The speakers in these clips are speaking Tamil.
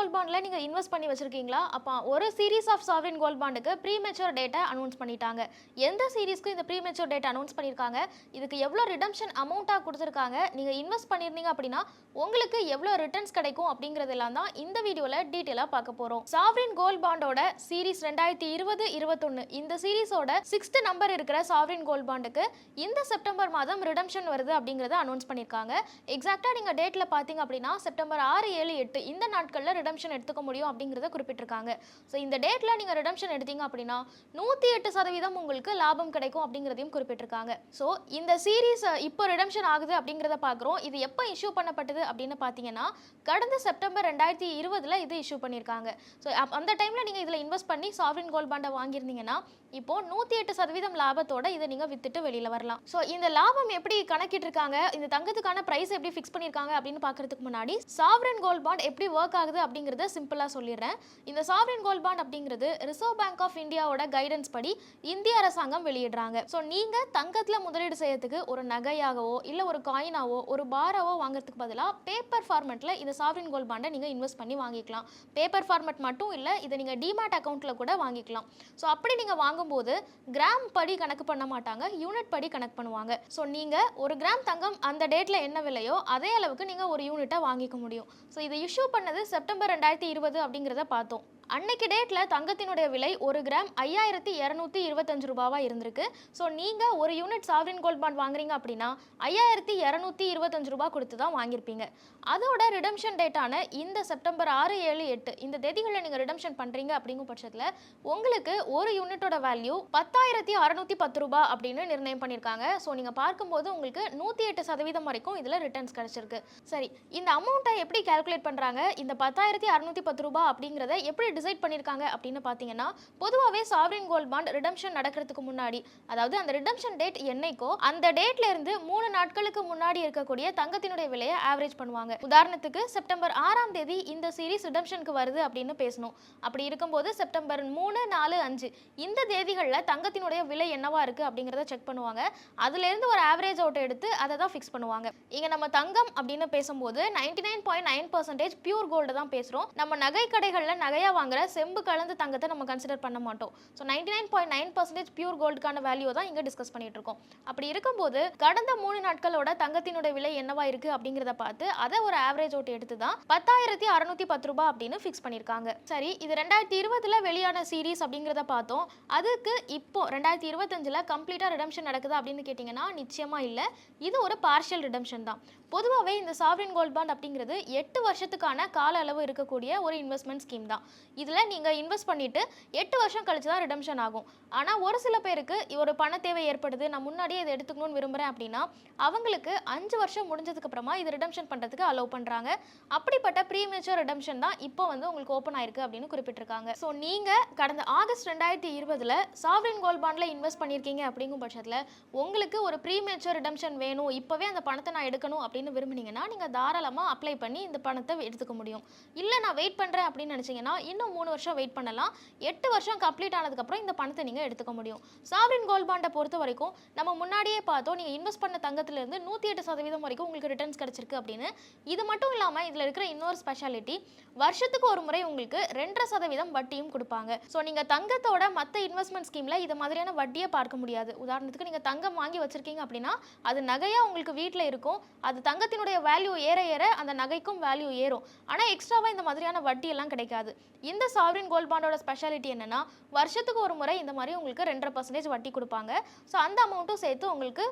கோல்ட் பாண்டில் நீங்கள் இன்வெஸ்ட் பண்ணி வச்சிருக்கீங்களா? அப்போ ஒரு சீரீஸ் ஆஃப் சாவரின் கோல்ட் பாண்டுக்கு ப்ரீ மெச்சூர் டேட்டை அனௌன்ஸ் பண்ணிட்டாங்க. எந்த சீரீஸ்க்கு இந்த ப்ரீ மெச்சூர் டேட் அனௌன்ஸ் பண்ணியிருக்காங்க இதுக்கு எவ்வளோ ரிடம்ஷன் அமௌண்ட்டாக கொடுத்துருக்காங்க? நீங்கள் இன்வெஸ்ட் பண்ணியிருந்தீங்க அப்படின்னா உங்களுக்கு எவ்வளோ ரிட்டர்ன்ஸ் கிடைக்கும் அப்படிங்கிறதெல்லாம் தான் இந்த வீடியோவில் டீட்டெயிலாக பார்க்க போகிறோம் சாவரின் கோல்ட் பாண்டோட சீரீஸ் ரெண்டாயிரத்தி இருபது இருபத்தொன்று இந்த சீரீஸோட சிக்ஸ்த் நம்பர் இருக்கிற சாவரின் கோல்ட் பாண்டுக்கு இந்த செப்டம்பர் மாதம் ரிடம்ஷன் வருது அப்படிங்கிறத அனௌன்ஸ் பண்ணியிருக்காங்க எக்ஸாக்டாக நீங்கள் டேட்டில் பார்த்தீங்க அப்படின்னா செப்டம்பர் ஆறு ஏழு எட்டு இந்த நாட்களில் ரிடம்ஷன் எடுத்துக்க முடியும் அப்படிங்கிறத குறிப்பிட்டிருக்காங்க. ஸோ இந்த டேட்டில் நீங்கள் ரிடம்ஷன் எடுத்தீங்க அப்படின்னா நூற்றி எட்டு சதவீதம் உங்களுக்கு லாபம் கிடைக்கும் அப்படிங்கிறதையும் குறிப்பிட்டிருக்காங்க. ஸோ இந்த சீரீஸ் இப்போ ரிடம்ஷன் ஆகுது அப்படிங்கிறத பார்க்குறோம் இது எப்போ இஷ்யூ பண்ணப்பட்டது அப்படின்னு பார்த்தீங்கன்னா கடந்த செப்டம்பர் ரெண்டாயிரத்தி இருபதில் இது இஷ்யூ பண்ணியிருக்காங்க. ஸோ அந்த டைமில் நீங்கள் இதில் இன்வெஸ்ட் பண்ணி சாவரின் கோல்ட் பாண்டை வாங்கியிருந்தீங்கன்னா இப்போ நூற்றி எட்டு சதவீதம் லாபத்தோட இதை நீங்கள் வித்துட்டு வெளியில் வரலாம். ஸோ இந்த லாபம் எப்படி கணக்கிட்டிருக்காங்க? இந்த தங்கத்துக்கான ப்ரைஸ் எப்படி ஃபிக்ஸ் பண்ணியிருக்காங்க அப்படின்னு பார்க்கறதுக்கு முன்னாடி சாவரன் கோல்ட் பாண்ட் எப்படி ஒர்க் ஆகுது அப்படிங்கிறத சிம்பிளாக சொல்லிடுறேன். இந்த சாவரன் கோல்ட் பாண்ட் அப்படிங்கிறது ரிசர்வ் பேங்க் ஆஃப் இந்தியாவோட கைடன்ஸ் படி இந்திய அரசாங்கம் வெளியிடுறாங்க. ஸோ நீங்கள் தங்கத்தில் முதலீடு செய்யறதுக்கு ஒரு நகையாகவோ இல்லை ஒரு காயினாவோ ஒரு பாராவோ வாங்குறதுக்கு பதிலாக பேப்பர் ஃபார்மெட்டில் இந்த சாவரன் கோல்ட் பாண்டை நீங்கள் இன்வெஸ்ட் பண்ணி வாங்கிக்கலாம். பேப்பர் ஃபார்மெட் மட்டும் இல்லை இதை நீங்கள் டிமேட் அக்கௌண்ட்டில் கூட வாங்கிக்கலாம். ஸோ அப்படி நீங்கள் ஆகும்போது கிராம் படி கணக்கு பண்ண மாட்டாங்க யூனிட் படி கணக்கு பண்ணுவாங்க. ஸோ நீங்கள் ஒரு கிராம் தங்கம் அந்த டேட்டில் என்ன விலையோ அதே அளவுக்கு நீங்கள் ஒரு யூனிட்டை வாங்கிக்க முடியும். ஸோ இதை இஷ்யூ பண்ணது செப்டம்பர் ரெண்டாயிரத்தி இருபது அப்படிங்கிறத பார்த்தோம். அன்னைக்கு டேட்டில் தங்கத்தினுடைய விலை ஒரு கிராம் ஐயாயிரத்தி இரநூத்தி இருபத்தஞ்சு ரூபாவாக இருந்திருக்கு. ஸோ நீங்கள் ஒரு யூனிட் சாவரின் கோல்ட் பாண்ட் வாங்குறீங்க அப்படின்னா ஐயாயிரத்தி இரநூத்தி இருபத்தஞ்சு ரூபா கொடுத்து தான் வாங்கியிருப்பீங்க அதோட ரிடம்ஷன் டேட்டான இந்த செப்டம்பர் ஆறு ஏழு எட்டு இந்த தேதிகளில் நீங்கள் ரிடம்ஷன் பண்ணுறீங்க அப்படிங்கும் பட்சத்தில் உங்களுக்கு ஒரு யூனிட்டோட வேல்யூ பத்தாயிரத்தி அறநூற்றி பத்து ரூபா அப்படின்னு நிர்ணயம் பண்ணியிருக்காங்க ஸோ நீங்கள் பார்க்கும்போது உங்களுக்கு நூற்றி எட்டு சதவீதம் வரைக்கும் இதில் ரிட்டர்ன்ஸ் கிடச்சிருக்கு. சரி இந்த அமௌண்ட்டை எப்படி கால்குலேட் பண்ணுறாங்க இந்த பத்தாயிரத்தி அறநூற்றி பத்து ரூபா அப்படிங்கிறத எப்படி டிசைட் பண்ணியிருக்காங்க அப்படின்னு பார்த்தீங்கன்னா பொதுவாகவே சாவரின் கோல்ட் பாண்ட் ரிடம்ஷன் நடக்கிறதுக்கு முன்னாடி அதாவது அந்த ரிடம்ஷன் டேட் என்னைக்கோ அந்த டேட்ல இருந்து மூணு நாட்களுக்கு முன்னாடி இருக்கக்கூடிய தங்கத்தினுடைய விலையை ஆவரேஜ் பண்ணுவாங்க. உதாரணத்துக்கு செப்டம்பர் ஆறாம் தேதி இந்த சீரிஸ் ரிடம்ஷனுக்கு வருது அப்படின்னு பேசணும். அப்படி இருக்கும்போது செப்டம்பர் மூணு நாலு அஞ்சு இந்த தேதிகளில் தங்கத்தினுடைய விலை என்னவா இருக்கு அப்படிங்கிறத செக் பண்ணுவாங்க. அதுலேருந்து ஒரு ஆவரேஜ் அவுட் எடுத்து அதை தான் ஃபிக்ஸ் பண்ணுவாங்க. இங்கே நம்ம தங்கம் அப்படின்னு பேசும்போது ninety nine point nine percentage pure gold தான் பேசுகிறோம் நம்ம நகை கடைகளில் நகையாக வாங்குற செம்பு கலந்த தங்கத்தை நம்ம கன்சிடர் பண்ண மாட்டோம். So ninety nine point nine percentage pure கோல்டுக்கான value தான் இங்கே டிஸ்கஸ் பண்ணிட்டு இருக்கோம். அப்படி இருக்கும்போது கடந்த மூணு நாட்களோட தங்கத்தினுடைய விலை என்னவா இருக்கு அப்படிங்கிறத பார்த்து அதை ஒரு ஆவரேஜ் அவுட் எடுத்து தான் பத்தாயிரத்தி அறுநூத்தி பத்து ரூபாய் அப்படின்னு ஃபிக்ஸ் பண்ணியிருக்காங்க சரி இது ரெண்டாயிரத்தி இருபதுல வெளியான சீரீஸ் அப்படிங்கிறத பார்த்தோம். அதுக்கு இப்போ ரெண்டாயிரத்தி இருபத்தஞ்சில் கம்ப்ளீட்டாக ரிடம்ஷன் நடக்குது அப்படின்னு கேட்டிங்கன்னா நிச்சயமாக இல்லை. இது ஒரு பார்ஷியல் ரிடம்ஷன் தான். பொதுவாகவே இந்த சாவரின் கோல்ட் பாண்ட் அப்படிங்கிறது எட்டு வருஷத்துக்கான கால அளவு இருக்கக்கூடிய ஒரு இன்வெஸ்ட்மெண்ட் ஸ்கீம் தான். இதில் நீங்கள் இன்வெஸ்ட் பண்ணிவிட்டு எட்டு வருஷம் கழிச்சு தான் ரிடம்ஷன் ஆகும். ஆனால் ஒரு சில பேருக்கு ஒரு பண தேவை ஏற்படுது நான் முன்னாடியே இதை எடுத்துக்கணும்னு விரும்புகிறேன் அப்படின்னா அவங்களுக்கு அஞ்சு வருஷம் முடிஞ்சதுக்கு அப்புறமா இது ரிடம்ஷன் பண்ணுறதுக்கு அலோவ் பண்ணுறாங்க அப்படிப்பட்ட ப்ரீமேச்சர் ரிடம்ஷன் தான் இப்போ வந்து உங்களுக்கு ஓப்பன் ஆயிருக்கு அப்படின்னு குறிப்பிட்டிருக்காங்க. ஸோ நீங்கள் கடந்த ஆகஸ்ட் ரெண்டாயிரத்தி இருபதில் சாவரின் கோல்ட் பாண்டில் இன்வெஸ்ட் பண்ணியிருக்கீங்க அப்படிங்கும் பட்சத்தில் உங்களுக்கு ஒரு ப்ரீமேச்சர் ரிடம்ஷன் வேணும். இப்போவே அந்த பணத்தை நான் எடுக்கணும் அப்படின்னு விரும்புனீங்கன்னா நீங்கள் தாராளமாக அப்ளை பண்ணி இந்த பணத்தை எடுத்துக்க முடியும். இல்லை நான் வெயிட் பண்ணுறேன் அப்படின்னு நினச்சிங்கன்னா இன்னும் மூணு வருஷம் வெயிட் பண்ணலாம். எட்டு வருஷம் கம்ப்ளீட் ஆனதுக்கப்புறம் இந்த பணத்தை நீங்கள் எடுத்துக்க முடியும். சாவரின் கோல்ட் பாண்டை பொறுத்த வரைக்கும் நம்ம முன்னாடியே பார்த்தோம். நீங்கள் இன்வெஸ்ட் பண்ண தங்கத்திலேருந்து நூற்றி எட்டு சதவீதம் வரைக்கும் உங்களுக்கு ரிட்டர்ன்ஸ் கிடச்சிருக்கு அப்படின்னு. இது மட்டும் இல்லாமல் இதில் இருக்கிற இன்னொரு ஸ்பெஷாலிட்டி வருஷத்துக்கு ஒரு முறை உங்களுக்கு ரெண்டரை சதவீதம் வட்டியும் கொடுப்பாங்க. ஸோ நீங்கள் தங்கத்தோட மற்ற இன்வெஸ்ட்மெண்ட் ஸ்கீமில் இது மாதிரியான வட்டியை பார்க்க முடியாது. உதாரணத்துக்கு நீங்கள் தங்கம் வாங்கி வச்சிருக்கீங்க அப்படின்னா அது நகையாக உங்களுக்கு வீட்டில் இருக்கும். அது தங்கத்தினுடைய வேல்யூ ஏற ஏற அந்த நகைக்கும் வேல்யூ ஏறும். ஆனால் எக்ஸ்ட்ராவாக இந்த மாதிரியான வட்டியெல்லாம் கிடைக்காது. இந்த சாவரின் கோல்ட் பாண்டோட ஸ்பெஷாலிட்டி என்னன்னா வருஷத்துக்கு ஒரு முறை இந்த மாதிரி உங்களுக்கு ரெண்டரை பர்சன்டேஜ் வட்டி கொடுப்பாங்க. ஸோ அந்த அமௌண்ட்டும் சேர்த்து உங்களுக்கு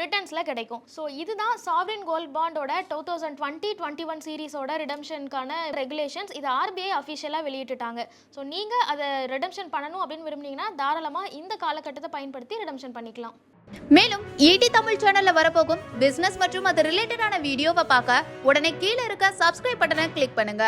ரிட்டர்ன்ஸில் கிடைக்கும். ஸோ இதுதான் sovereign gold பாண்டோட two thousand twenty twenty one சீரிஸோட ரிடம்ஷனுக்கான ரெகுலேஷன்ஸ் இது ஆர்பிஐ அஃபிஷியலாக வெளியிட்டுட்டாங்க. ஸோ நீங்கள் அதை ரிடம்ஷன் பண்ணணும் அப்படின்னு விரும்புனீங்கன்னா தாராளமாக இந்த காலகட்டத்தை பயன்படுத்தி ரிடம்ஷன் பண்ணிக்கலாம். மேலும் ஈடி தமிழ் சேனல்ல வரப்போகும் பிசினஸ் மற்றும் அது ரிலேட்டடான வீடியோவை பார்க்க உடனே கீழே இருக்க சப்ஸ்கிரைப் பட்டனை கிளிக் பண்ணுங்க.